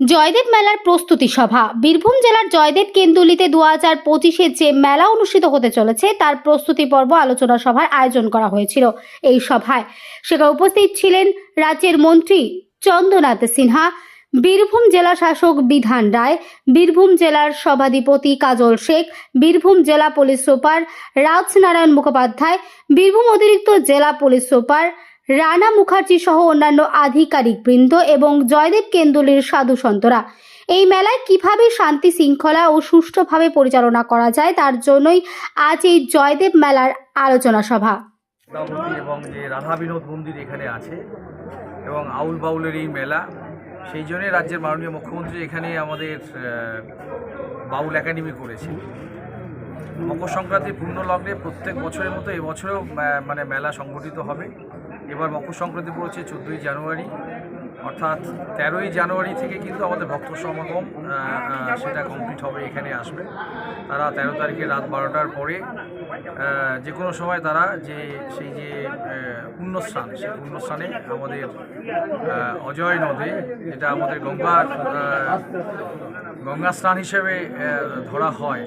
জয়দেব মেলার প্রস্তুতি সভা। বীরভূম জেলার জয়দেব কেন্দুলিতে দু হাজার পঁচিশে যে মেলা অনুষ্ঠিত হতে চলেছে, তার প্রস্তুতি পর্ব আলোচনা সভার আয়োজন করা হয়েছিল এই সভায়। সেখানে উপস্থিত ছিলেন রাজ্যের মন্ত্রী চন্দ্রনাথ সিনহা, বীরভূম জেলা শাসক বিধান রায়, বীরভূম জেলার সভাধিপতি কাজল শেখ, বীরভূম জেলা পুলিশ সুপার রাজনারায়ণ মুখোপাধ্যায়, বীরভূম অতিরিক্ত জেলা পুলিশ সুপার রানা মুখার্জি সহ অন্যান্য আধিকারিক বৃন্দ এবং জয়দেব কেন্দুলির সাধু সন্তরা। এই মেলায় কীভাবে শান্তি শৃঙ্খলা ও সুষ্ঠুভাবে পরিচালনা করা যায় তার জন্যই আজ এই জয়দেব মেলার আলোচনা সভা। এবং যে রাধা বিনোদ মন্দির এখানে আছে এবং আউল বাউলের এই মেলা, সেই জন্যই রাজ্যের মাননীয় মুখ্যমন্ত্রী এখানে আমাদের বাউল একাডেমি করেছে মকর সংক্রান্তির পূর্ণ লগ্নে প্রত্যেক বছরের মতো এবছরেও মানে মেলা সংগঠিত হবে। এবার মকর সংক্রান্তি পড়েছে চোদ্দোই জানুয়ারি, অর্থাৎ তেরোই জানুয়ারি থেকে কিন্তু আমাদের ভক্ত সমাগম সেটা কমপ্লিট হবে, এখানে আসবে। তারা তেরো তারিখে রাত বারোটার পরে যে কোনো সময় তারা যে, সেই যে পুণ্যস্থান, সেই পুণ্যস্থানে আমাদের অজয় নদে, যেটা আমাদের গঙ্গার গঙ্গা স্নান হিসেবে ধরা হয়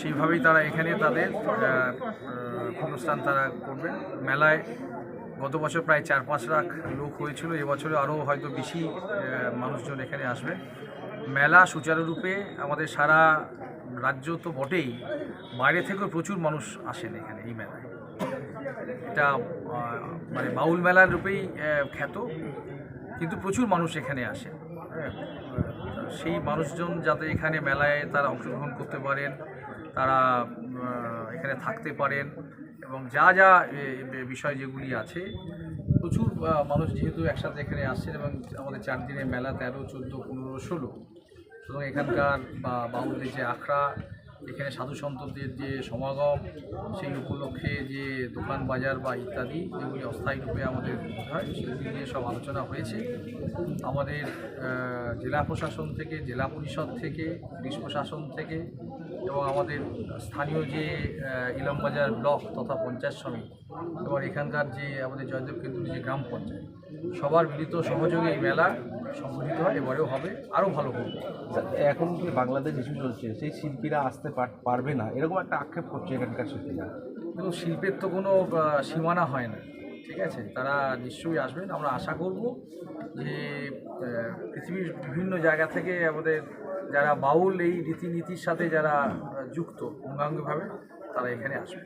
সেইভাবেই তারা এখানে তাদের আহ, তারা করবেন মেলায় গত বছর প্রায় চার পাঁচ লাখ লোক হয়েছিল এবছরে আরও হয়তো বেশি মানুষজন এখানে আসবে। মেলা সুচারুরূপে আমাদের সারা রাজ্য তো বটেই বাইরে থেকেও প্রচুর মানুষ আসেন এখানে এই মেলায়। এটা মানে বাউল মেলার রূপেই খ্যাত কিন্তু প্রচুর মানুষ এখানে আসে হ্যাঁ, সেই মানুষজন যাতে এখানে মেলায় তারা অংশগ্রহণ করতে পারেন, তারা এখানে থাকতে পারেন এবং যা যা বিষয় যেগুলি আছে, প্রচুর মানুষ যেহেতু একসাথে এখানে আসছেন এবং আমাদের চার দিনের মেলা তেরো, চোদ্দ, পনেরো, ষোলো। সুতরাং এখানকার বা বাউলদের যে আখড়া এখানে সাধু সন্তদের যে সমাগম, সেই উপলক্ষে যে দোকান বাজার বা ইত্যাদি যেগুলি অস্থায়ী রূপে আমাদের হয়, সেগুলি নিয়ে সব আলোচনা হয়েছে। আমাদের জেলা প্রশাসন থেকে, জেলা পরিষদ থেকে, পুলিশ প্রশাসন থেকে এবং আমাদের স্থানীয় যে ইলমবাজার ব্লক তথা পঞ্চায়েত সমিতি এবং এখানকার যে আমাদের জয়দেব কেন্দ্র যে গ্রাম পঞ্চায়েত সবার মিলিত সহযোগে এই মেলা সংগঠিত হয় এবারেও হবে আরও ভালো হবে। এখন যে বাংলাদেশ ইস্যু চলছে সেই শিল্পীরা আসতে পার- পারবে না এরকম একটা আক্ষেপ করছে এখানকার শিল্পীরা। কিন্তু শিল্পের তো কোনো সীমানা হয় না ঠিক আছে? তারা নিশ্চয়ই আসবেন আমরা আশা করব যে পৃথিবীর বিভিন্ন জায়গা থেকে আমাদের যারা বাউল এই রীতিনীতির সাথে যারা যুক্ত অঙ্গাঙ্গিভাবে তারা এখানে আসবে।